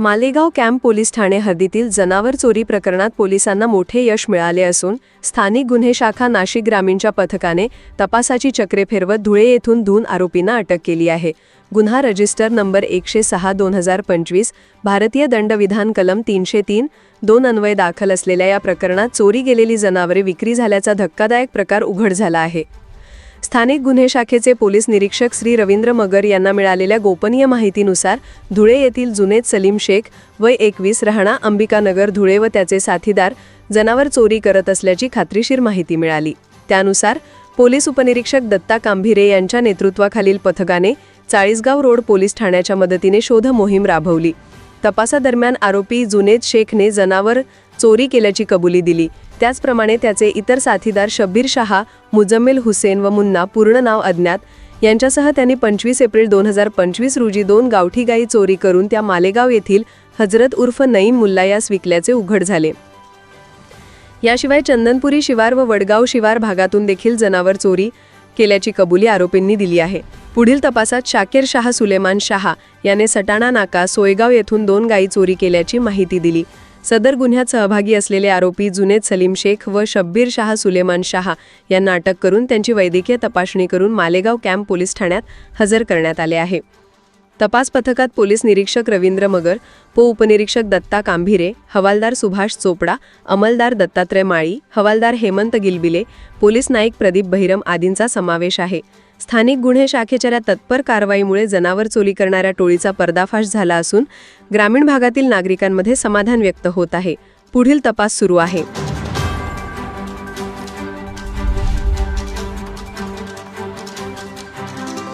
Malegaon camp police Thane हद्दीतील जनावर चोरी प्रकरणात पोलिसांना मोठे यश मिळाले असून स्थानिक गुन्हे शाखा नाशिक ग्रामीणच्या पथकाने तपासाची चक्रे फिरवत धुळे येथून दोन आरोपींना अटक केली आहे. गुन्हा रजिस्टर नंबर एकशे सहा दोन हजार पंचवीस भारतीय दंडविधान कलम तीनशे तीन दोन अन्वय दाखल असलेल्या या प्रकरणात चोरी गेलेली जनावरे विक्री झाल्याचा धक्कादायक प्रकार उघड झाला आहे. स्थानिक गुन्हे शाखेचे पोलीस निरीक्षक श्री रवींद्र मगर यांना मिळालेल्या गोपनीय माहितीनुसार धुळे येथील जुनेद सलीम शेख वय एकवीस राहणा अंबिकानगर धुळे व त्याचे साथीदार जनावर चोरी करत असल्याची खात्रीशीर माहिती मिळाली. त्यानुसार पोलीस उपनिरीक्षक दत्ता कांभिरे यांच्या नेतृत्वाखालील पथकाने चाळीसगाव रोड पोलीस ठाण्याच्या मदतीने शोध मोहीम राबवली. तपासादरम्यान आरोपी जुनेद शेखने जनावर चोरी केल्याची कबुली दिली. त्याचप्रमाणे त्याचे इतर साथीदार शब्बीर शहा मुजम्मिल हुसेन व मुन्ना पूर्ण नाव अज्ञात. यांच्यासह त्यांनी पंचवीस एप्रिल दोन हजार पंचवीस रोजी दोन गावठी गायी चोरी करून त्या मालेगाव येथील हजरत उर्फ नईम मुल्ला यास विकल्याचे उघड झाले. याशिवाय चंदनपुरी शिवार व वडगाव शिवार भागातून देखील जनावर चोरी केल्याची कबुली आरोपींनी दिली आहे. पुढील तपासात शाकीर शाह सुलेमान शहा याने सटाणा नाका सोयगाव येथून दोन गायी चोरी केल्याची माहिती दिली. सदर गुन्ह्यात सहभागी असलेले आरोपी जुनेद सलीम शेख व शब्बीर शाह सुलेमान शहा यांना अटक करून त्यांची वैद्यकीय तपासणी करून मालेगाव कॅम्प पोलीस ठाण्यात हजर करण्यात आले आहे. तपास पथकात पोलीस निरीक्षक रवींद्र मगर पो उपनिरीक्षक दत्ता कांभिरे हवालदार सुभाष चोपडा अंमलदार दत्तात्रय माळी हवालदार हेमंत गिलबिले पोलीस नाईक प्रदीप बहिरम आदींचा समावेश आहे. स्थानिक गुन्हे शाखेच्या तत्पर कारवाईमुळे जनावर चोरी करणाऱ्या टोळीचा पर्दाफाश झाला असून ग्रामीण भागातील नागरिकांमध्ये समाधान व्यक्त होत आहे. पुढील तपास सुरू आहे.